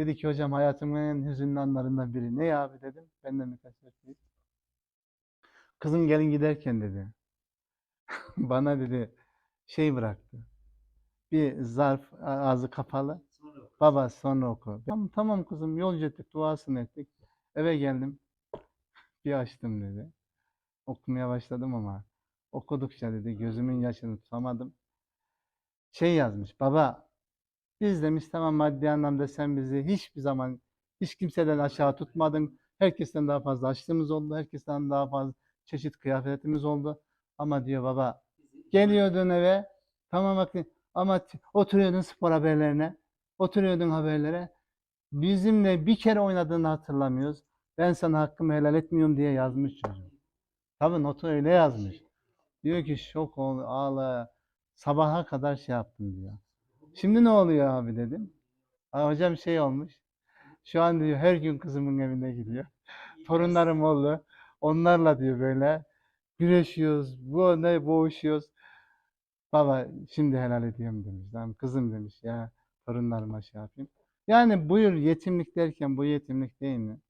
Dedi ki hocam hayatımın en hüzünlü anlarından biri. Ne ya abi dedim. Benden birkaç şey. Kızım gelin giderken dedi. Bana dedi şey bıraktı. Bir zarf ağzı kapalı. Baba sonra oku. Tamam, tamam kızım yolcu ettik duasını ettik. Eve geldim. Bir açtım dedi. Okumaya başladım ama okudukça dedi gözümün yaşını tutamadım. Şey yazmış. Baba biz demiş tamam maddi anlamda sen bizi hiçbir zaman hiç kimseden aşağı tutmadın. Herkesten daha fazla açlığımız oldu. Herkesten daha fazla çeşit kıyafetimiz oldu. Ama diyor baba geliyordun eve tamam bakın ama oturuyordun spor haberlerine oturuyordun haberlere bizimle bir kere oynadığını hatırlamıyoruz. Ben sana hakkımı helal etmiyorum diye yazmış çocuğum. Tabii notu öyle yazmış. Diyor ki şok ol, ağla, sabaha kadar şey yaptım diyor. Şimdi ne oluyor abi dedim. "Aa, hocam şey olmuş. Şu an diyor her gün kızımın evine gidiyor. Torunlarım oldu. Onlarla diyor böyle güreşiyoruz, bu ne boğuşuyoruz. Baba şimdi helal ediyorum demiş. Tamam kızım demiş ya torunlarıma şey yapayım. Yani buyur yetimlik derken bu yetimlik değil mi?